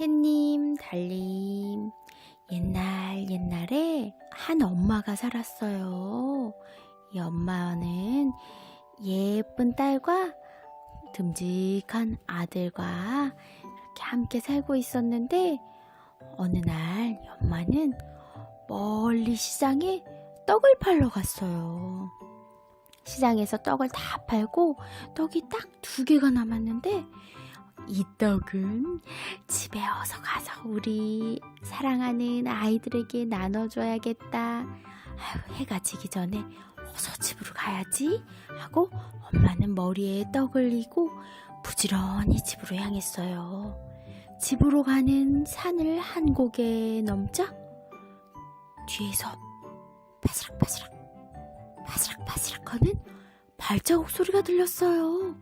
햇님, 달님, 옛날 옛날에 한 엄마가 살았어요. 이 엄마는 예쁜 딸과 듬직한 아들과 이렇게 함께 살고 있었는데 어느 날이 엄마는 멀리 시장에 떡을 팔러 갔어요. 시장에서 떡을 다 팔고 떡이 딱 두 개가 남았는데 이 떡은 집에 어서 가서 우리 사랑하는 아이들에게 나눠줘야겠다. 아유, 해가 지기 전에 어서 집으로 가야지 하고 엄마는 머리에 떡을 이고 부지런히 집으로 향했어요. 집으로 가는 산을 한 고개 넘자 뒤에서 바스락바스락 바스락바스락 하는 발자국 소리가 들렸어요.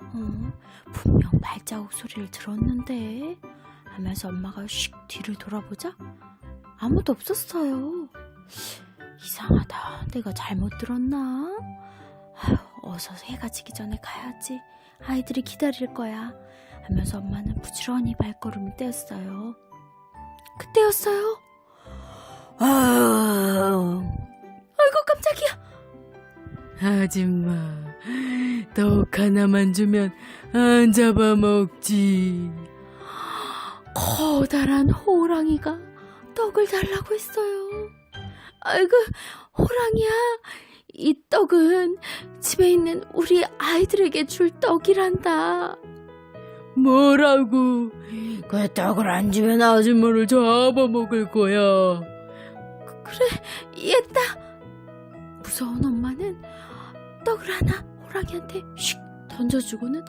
어, 분명 발자국 소리를 들었는데 하면서 엄마가 슉 뒤를 돌아보자 아무도 없었어요. 이상하다. 내가 잘못 들었나? 아휴, 어서 해가 지기 전에 가야지. 아이들이 기다릴 거야. 하면서 엄마는 부지런히 발걸음을 떼었어요. 그때였어요. 아유, 아이고 깜짝이야. 아줌마, 떡 하나만 주면 안 잡아먹지. 커다란 호랑이가 떡을 달라고 했어요. 아이고, 호랑이야. 이 떡은 집에 있는 우리 아이들에게 줄 떡이란다. 뭐라고? 그 떡을 안 주면 아줌마를 잡아먹을 거야. 그래, 이해했다. 무서운 엄마는 떡을 하나 호랑이한테 슉 던져주고는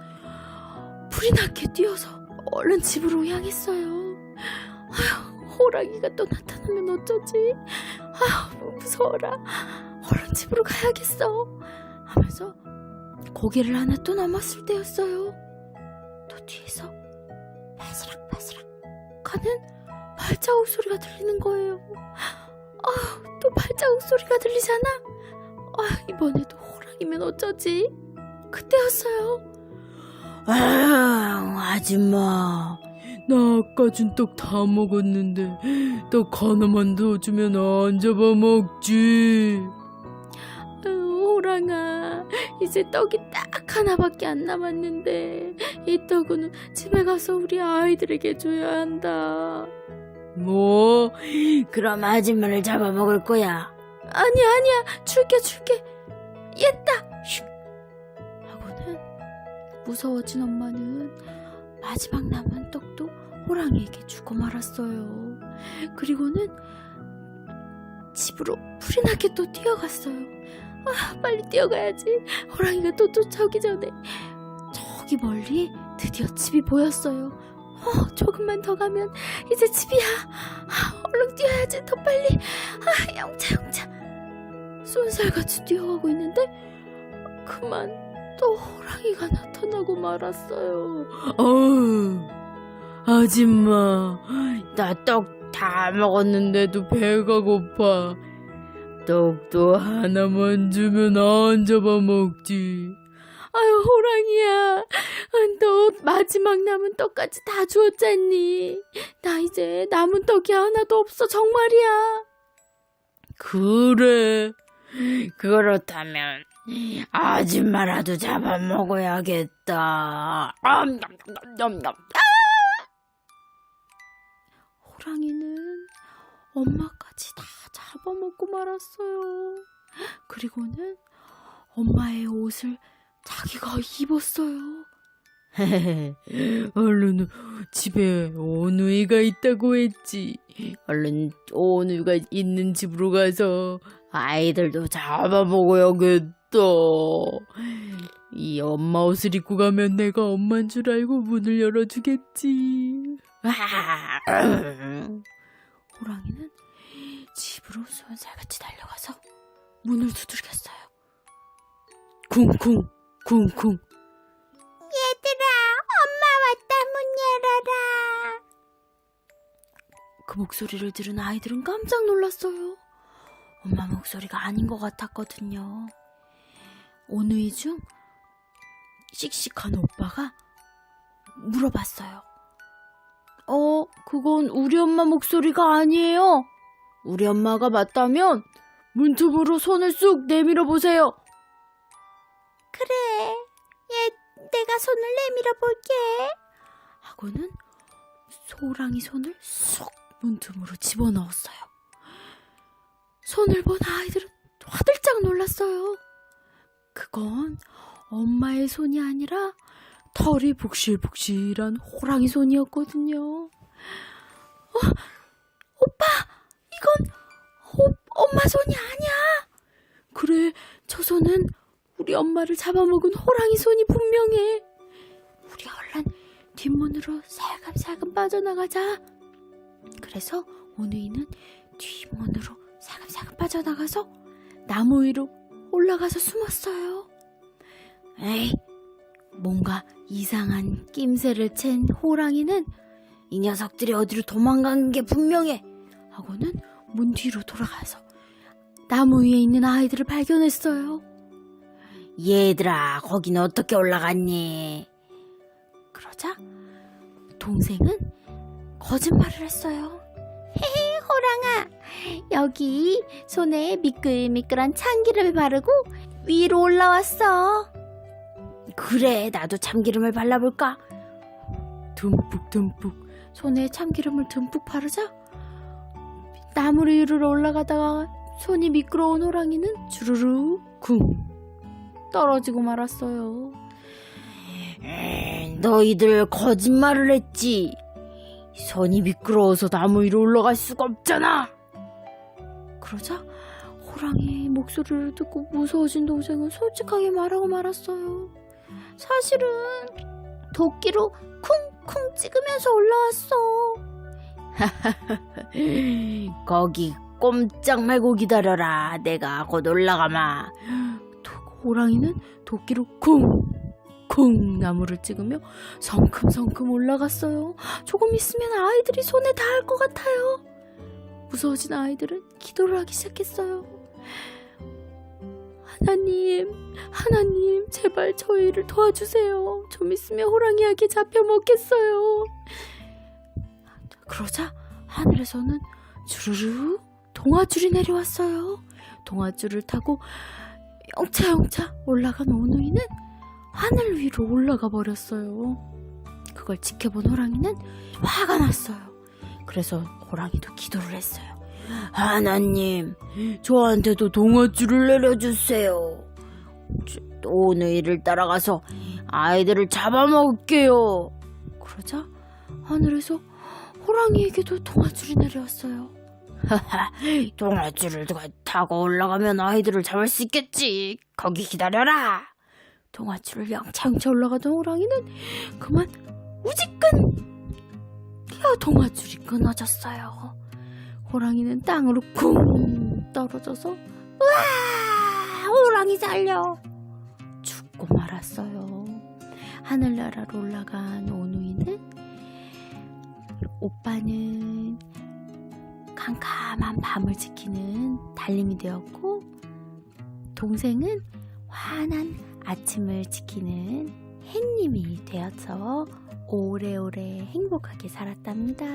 불이 나게 뛰어서 얼른 집으로 향했어요. 아휴, 호랑이가 또 나타나면 어쩌지? 아휴, 무서워라. 얼른 집으로 가야겠어. 하면서 고개를 하나 또 넘었을 때였어요. 또 뒤에서 바스락 바스락 하는 발자국 소리가 들리는 거예요. 아, 또 발자국 소리가 들리잖아. 아, 이번에도 이면 어쩌지? 그때였어요. 아, 아줌마. 나 아까 준 떡 다 먹었는데 떡 하나만 더 주면 안 잡아먹지. 아유, 호랑아, 이제 떡이 딱 하나밖에 안 남았는데 이 떡은 집에 가서 우리 아이들에게 줘야 한다. 뭐? 그럼 아줌마를 잡아먹을 거야. 아니야, 아니야, 줄게, 줄게. 얘다. 슉. 하고는 무서워진 엄마는 마지막 남은 떡도 호랑이에게 주고 말았어요. 그리고는 집으로 불이 나게 또 뛰어갔어요. 아, 빨리 뛰어가야지. 호랑이가 또 쫓아오기 전에 저기 멀리 드디어 집이 보였어요. 어, 조금만 더 가면 이제 집이야. 아, 얼른 뛰어야지. 더 빨리. 아, 영차, 영차. 쏜살같이 뛰어가고 있는데 그만 또 호랑이가 나타나고 말았어요. 어우, 아줌마, 나 떡 다 먹었는데도 배가 고파. 떡도 하나만 주면 안 잡아먹지. 아유 호랑이야, 아, 너 마지막 남은 떡까지 다 주었잖니. 나 이제 남은 떡이 하나도 없어 정말이야. 그래. 그렇다면 아줌마라도 잡아먹어야겠다. 암냠냠냠냠. 호랑이는 엄마까지 다 잡아먹고 말았어요. 그리고는 엄마의 옷을 자기가 입었어요. 얼른 집에 오누이가 있다고 했지. 얼른 오누이가 있는 집으로 가서 아이들도 잡아먹어 야겠다. 이 엄마 옷을 입고 가면 내가 엄만 줄 알고 문을 열어주겠지. 호랑이는 집으로 쏜살같이 달려가서 문을 두들겼어요. 쿵쿵 쿵쿵. 얘들아, 엄마 왔다, 문 열어라. 그 목소리를 들은 아이들은 깜짝 놀랐어요. 엄마 목소리가 아닌 것 같았거든요. 오누이 중 씩씩한 오빠가 물어봤어요. 어, 그건 우리 엄마 목소리가 아니에요. 우리 엄마가 맞다면 문틈으로 손을 쑥 내밀어 보세요. 그래, 얘 내가 손을 내밀어 볼게. 하고는 소랑이 손을 쑥 문틈으로 집어넣었어요. 손을 본 아이들은 화들짝 놀랐어요. 그건 엄마의 손이 아니라 털이 북실북실한 호랑이 손이었거든요. 어, 오빠, 이건 오, 엄마 손이 아니야. 그래, 저 손은 우리 엄마를 잡아먹은 호랑이 손이 분명해. 우리 얼른 뒷문으로 살금살금 빠져나가자. 그래서 오누이는 뒷문으로 빠져나가서 나무 위로 올라가서 숨었어요. 에이, 뭔가 이상한 낌새를 챈 호랑이는 이 녀석들이 어디로 도망간 게 분명해 하고는 문 뒤로 돌아가서 나무 위에 있는 아이들을 발견했어요. 얘들아, 거긴 어떻게 올라갔니? 그러자 동생은 거짓말을 했어요. 호랑아. 여기 손에 미끌미끌한 참기름을 바르고 위로 올라왔어. 그래, 나도 참기름을 발라볼까? 듬뿍 듬뿍 손에 참기름을 듬뿍 바르자 나무 위로 올라가다가 손이 미끄러운 호랑이는 주르르 쿵 떨어지고 말았어요. 너희들 거짓말을 했지. 손이 미끄러워서 나무 위로 올라갈 수가 없잖아. 그러자 호랑이의 목소리를 듣고 무서워진 동생은 솔직하게 말하고 말았어요. 사실은 도끼로 쿵쿵 찍으면서 올라왔어. 거기 꼼짝 말고 기다려라. 내가 곧 올라가마. 호랑이는 도끼로 쿵 쿵 나무를 찍으며 성큼성큼 올라갔어요. 조금 있으면 아이들이 손에 닿을 것 같아요. 무서워진 아이들은 기도를 하기 시작했어요. 하나님, 하나님, 제발 저희를 도와주세요. 좀 있으면 호랑이에게 잡혀 먹겠어요. 그러자 하늘에서는 주르르 동아줄이 내려왔어요. 동아줄을 타고 영차영차 올라간 오누이는 하늘 위로 올라가 버렸어요. 그걸 지켜본 호랑이는 화가 났어요. 그래서 호랑이도 기도를 했어요. 하나님, 저한테도 동아줄을 내려주세요. 오누이를 따라가서 아이들을 잡아먹을게요. 그러자 하늘에서 호랑이에게도 동아줄이 내려왔어요. 동아줄을 타고 올라가면 아이들을 잡을 수 있겠지. 거기 기다려라. 동아줄을 영창차 올라가던 호랑이는 그만 우지끈 뛰어 동아줄이 끊어졌어요. 호랑이는 땅으로 쿵 떨어져서 우와 호랑이 살려 죽고 말았어요. 하늘나라로 올라간 오누이는 오빠는 캄캄한 밤을 지키는 달님이 되었고 동생은 환한 아침을 지키는 햇님이 되어서 오래오래 행복하게 살았답니다.